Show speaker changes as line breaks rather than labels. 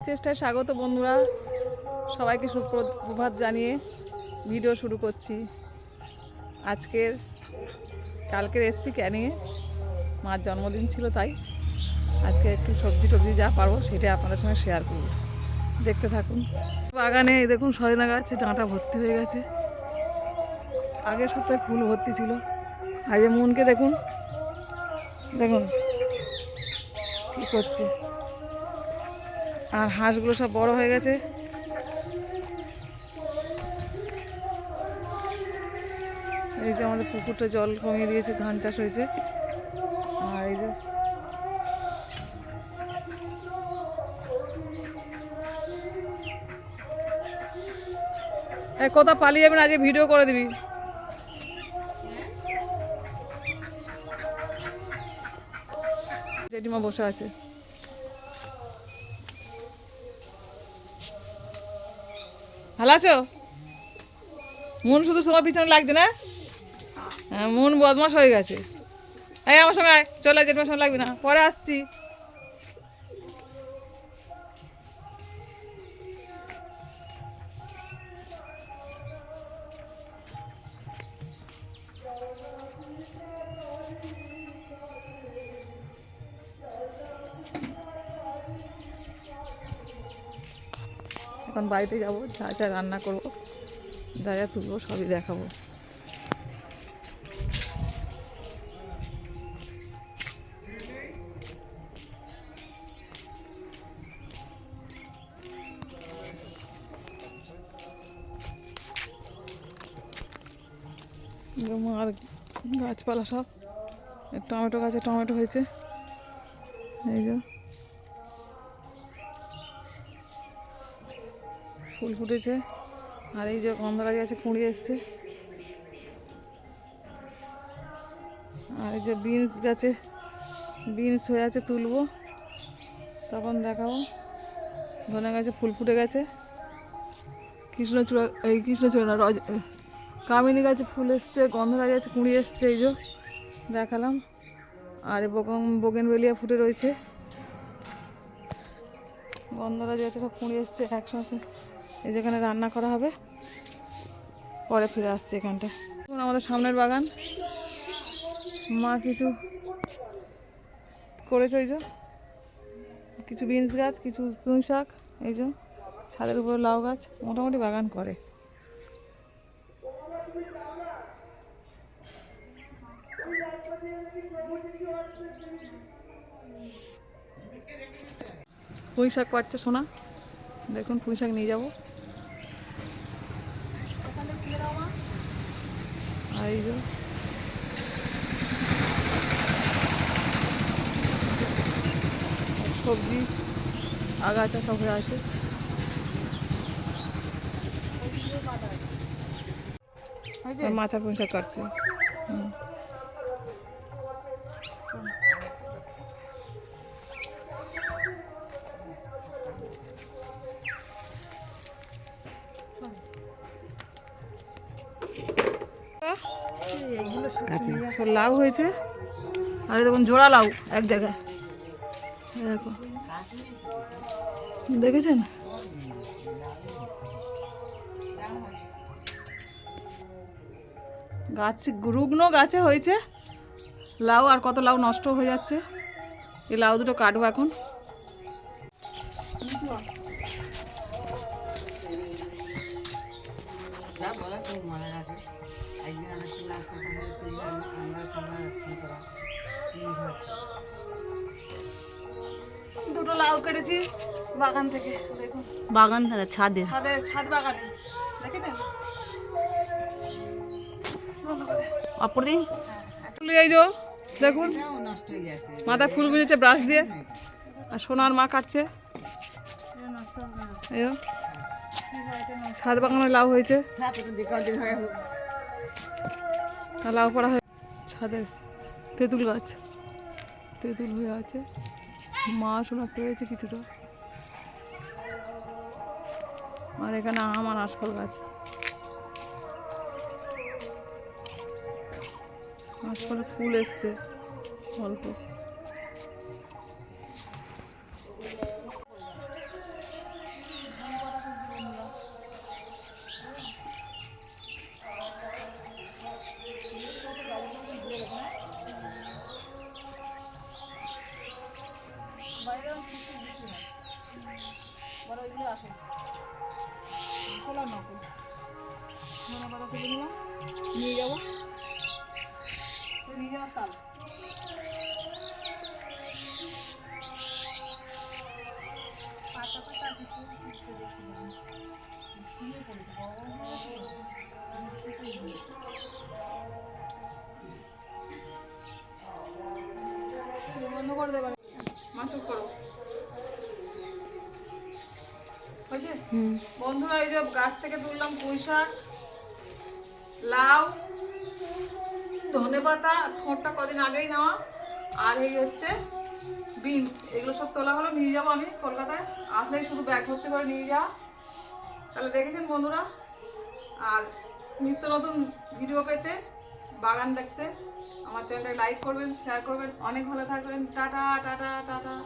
চেষ্টায় স্বাগত বন্ধুরা। সবাইকে সুপ্রভাত জানিয়ে ভিডিও শুরু করছি। আজকের কালকের এসছি ক্যানিংয়ে মার জন্মদিন ছিল তাই। আজকে একটু সবজি টবজি যা পারব সেটাই আপনাদের সঙ্গে শেয়ার করব। দেখতে থাকুন। বাগানে দেখুন সজনা গাছে ডাঁটা ভর্তি হয়ে গেছে। আগের সপ্তাহে ফুল ভর্তি ছিল। আজ মনকে দেখুন। দেখুন কী করছে। আর হাঁসগুলো সব বড় হয়ে গেছে। এই যে আমাদের পুকুরটা জল কমিয়ে দিয়েছে, ধান চাষ হয়েছে। আর এই যে কোথা পালিয়ে যাবেন আজকে ভিডিও করে দিবি। জেঠিমা বসে আছে। ভালো আছো? মন শুধু তোমার পিছনে লাগছে না? হ্যাঁ মন বদমাস হয়ে গেছে। এই আমার সঙ্গে চলে জেঠিমার সঙ্গে লাগবে না। পরে আসছি। এখন বাড়িতে যাব, যা যা রান্না করব, যা যা তুলবো, সবই দেখাবো। আর গাছপালা সব। টমেটো গাছে টমেটো হয়েছে। এই যে। ফুল ফুটেছে। আর এই যে গন্ধরাজি আছে, কুঁড়ি এসছে। আর এই যে বিনস গাছে, বিনস হয়ে আছে তুলবো। তখন দেখাবো। ধনে গাছে ফুল ফুটে গেছে। কৃষ্ণচূড়া, এই কৃষ্ণচূড়া রজ কামিনী গাছে ফুল এসছে গন্ধরাজ আছে কুঁড়ি এসছে, এই যে দেখালাম। আর বগন বোগেনবেলিয়া ফুটে রয়েছে। গন্ধরাজ আছে সব কুঁড়ি এসছে একসাথে এই যেখানে রান্না করা হবে। পরে ফিরে আসছে এখানটা এখন আমাদের সামনের বাগান। মা কিছু করেছে ওই যে। কিছু বিনস গাছ, কিছু পুঁই শাক, এই যে ছাদের উপরে লাউ গাছ, মোটামুটি বাগান করে। পুঁই শাক পাচ্ছে সোনা। দেখুন, পুঁই শাক নিয়ে যাব। এই সবজি, আগাছা সব হয়ে আছে। মাছা শাক কাটছে। হুম। সব লাউ হয়েছে। আর দেখুন জোড়া লাউ এক জায়গায়। দেখো। দেখেছেন? গাছ রুগ্ন গাছে হয়েছে। লাউ আর কত লাউ নষ্ট হয়ে যাচ্ছে। এই লাউ দুটো কাটবো এখন।
বলা মনে একদিন আমার কি লাভ করতে হবে তুই আমরা তোমরা শুরু করা
দুটো লাউ কেটেছি বাগান থেকে দেখুন।
বাগান ছাদে?
ছাদে ছাদ বাগানে দেখেছেন? বন্ধ করে দে।
অপর দিন
ফুল এই যে দেখুন। মাথায় ফুল গুঁজেছে ব্রাশ দিয়ে আর সোনার মা কাটছে। ছাদ বাগানে লাউ হয়েছে। লাউ পড়া হয়ে ছাদে তেঁতুল গাছ। তেঁতুল হয়ে আছে। মা শোনা পেয়েছে কিছুটা। আর এখানে আমার আর আশফল গাছ। আশফলে ফুল এসছে, অল্প। তুলে আসো আসল আর নকল ধনে তুলে নিলাম নিয়ে যাব নিয়ে যাওয়ার তাল বড় বড় হয়ে বন্ধ করে দেবে মাছ করো বন্ধুরা এই যে গাছ থেকে তুললাম পুঁই শাক লাউ ধনে পাতা ঠোঁটটা কদিন আগেই নেওয়া। আর এই হচ্ছে বিনস। এগুলো সব তোলা হলো নিয়ে যাব আমি কলকাতায়। আসলেই শুধু ব্যাগ ভর্তি করে নিয়ে যাওয়া। তাহলে দেখেছেন বন্ধুরা? আর নিত্য নতুন ভিডিও পেতে বাগান দেখতে আমার চ্যানেলটা লাইক করবেন শেয়ার করবেন। অনেক ভালো থাকবেন। Tata tata tata.